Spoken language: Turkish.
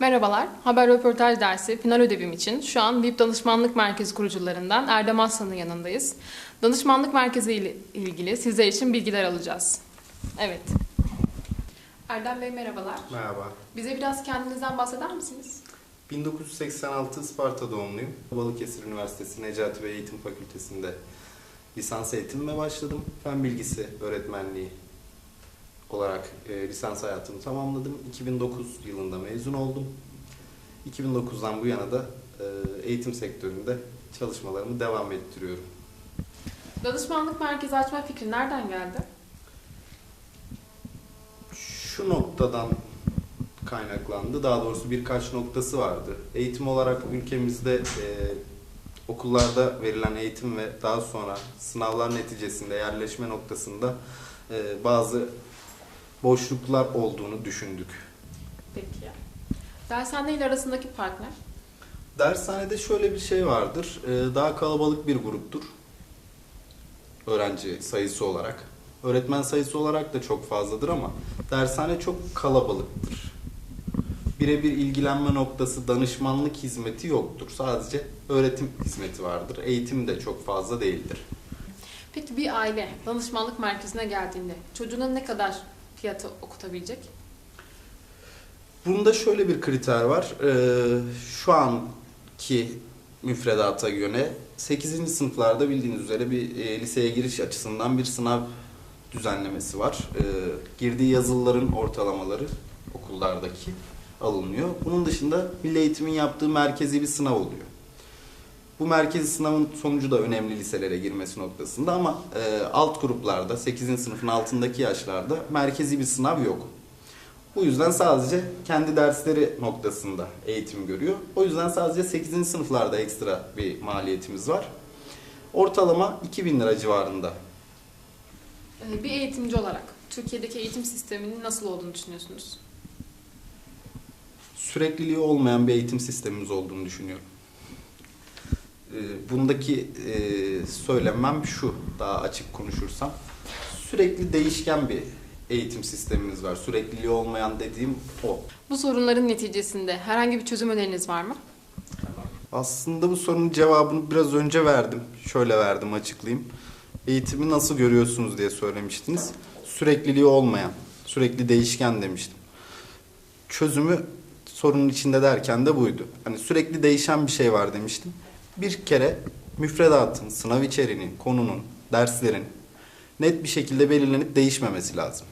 Merhabalar, Haber Röportaj dersi final ödevim için şu an VIP Danışmanlık Merkezi kurucularından Erdem Aslan'ın yanındayız. Danışmanlık Merkezi ile ilgili sizler için bilgiler alacağız. Evet. Erdem Bey merhabalar. Merhaba. Bize biraz kendinizden bahseder misiniz? 1986 Isparta doğumluyum. Balıkesir Üniversitesi Necati Bey Eğitim Fakültesi'nde lisans eğitimime başladım. Fen bilgisi öğretmenliği olarak e, lisans hayatımı tamamladım. 2009 yılında mezun oldum. 2009'dan bu yana da e, eğitim sektöründe çalışmalarımı devam ettiriyorum. Danışmanlık Merkezi açma fikri nereden geldi? Şu noktadan kaynaklandı. Daha doğrusu birkaç noktası vardı. Eğitim olarak ülkemizde e, okullarda verilen eğitim ve daha sonra sınavlar neticesinde yerleşme noktasında e, bazı boşluklar olduğunu düşündük. Peki. Dershane ile arasındaki fark ne? Dershanede şöyle bir şey vardır. e, Daha kalabalık bir gruptur. Öğrenci sayısı olarak. Öğretmen sayısı olarak da çok fazladır ama dershane çok kalabalıktır. Birebir ilgilenme noktası, danışmanlık hizmeti yoktur. Sadece öğretim hizmeti vardır. Eğitim de çok fazla değildir. Peki bir aile danışmanlık merkezine geldiğinde çocuğuna ne kadar fiyatı okutabilecek? Bunda şöyle bir kriter var. Ee, şu anki müfredata göre 8. sınıflarda bildiğiniz üzere bir e, liseye giriş açısından bir sınav düzenlemesi var. Ee, girdiği yazılıların ortalamaları okullardaki alınıyor. Bunun dışında Milli Eğitim'in yaptığı merkezi bir sınav oluyor. Bu merkezi sınavın sonucu da önemli liselere girmesi noktasında ama e, alt gruplarda 8. sınıfın altındaki yaşlarda merkezi bir sınav yok. Bu yüzden sadece kendi dersleri noktasında eğitim görüyor. O yüzden sadece 8. sınıflarda ekstra bir maliyetimiz var. Ortalama 2000 lira civarında. Ee, Bir eğitimci olarak Türkiye'deki eğitim sisteminin nasıl olduğunu düşünüyorsunuz? Sürekliliği olmayan bir eğitim sistemimiz olduğunu düşünüyorum. Ee, Bundaki e, söylemem şu, daha açık konuşursam. Sürekli değişken bir eğitim sistemimiz var. Sürekliliği olmayan dediğim o. Bu sorunların neticesinde herhangi bir çözüm öneriniz var mı? Aslında bu sorunun cevabını biraz önce verdim. Şöyle verdim açıklayayım. Eğitimi nasıl görüyorsunuz diye söylemiştiniz. Sürekliliği olmayan, sürekli değişken demiştim. Çözümü sorunun içinde derken de buydu. Hani sürekli değişen bir şey var demiştim. Bir kere müfredatın, sınav içeriğinin, konunun, derslerin net bir şekilde belirlenip değişmemesi lazım.